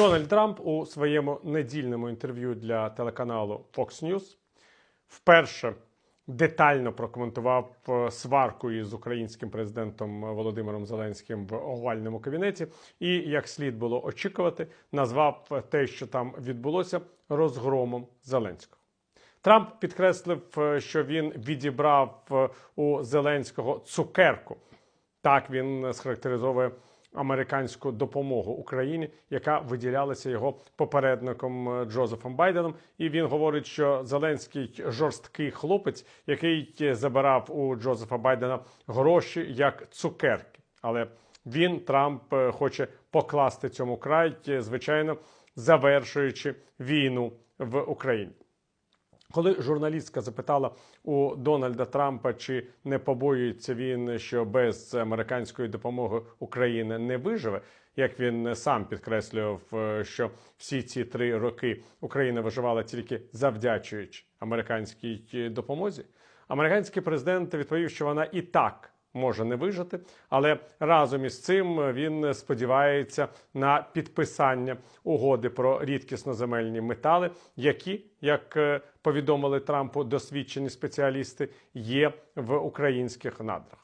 Дональд Трамп у своєму недільному інтерв'ю для телеканалу Fox News вперше детально прокоментував е, сварку із українським президентом Володимиром Зеленським в овальному кабінеті, і як слід було очікувати, назвав те, що там відбулося, розгромом Зеленського. Трамп підкреслив, е, що він відібрав е, у Зеленського цукерку. Так він схарактеризовує американську допомогу Україні, яка виділялася його попередником е, Джозефом Байденом. І він говорить, що Зеленський жорсткий хлопець, який е, забирав у Джозефа Байдена гроші як цукерки. Але він Трамп е, хоче покласти цьому край, звичайно, завершуючи війну в Україні. Коли журналістка запитала у Дональда Трампа, чи не побоюється він, що без американської допомоги Україна не виживе, як він сам підкреслював, е, що всі ці три роки Україна виживала тільки завдячуючи американській допомозі, американський президент відповів, що вона і так може не вижити, але разом із цим він сподівається на підписання угоди про рідкісноземельні метали, які, як е, повідомили Трампу досвідчені спеціалісти, є в українських надрах.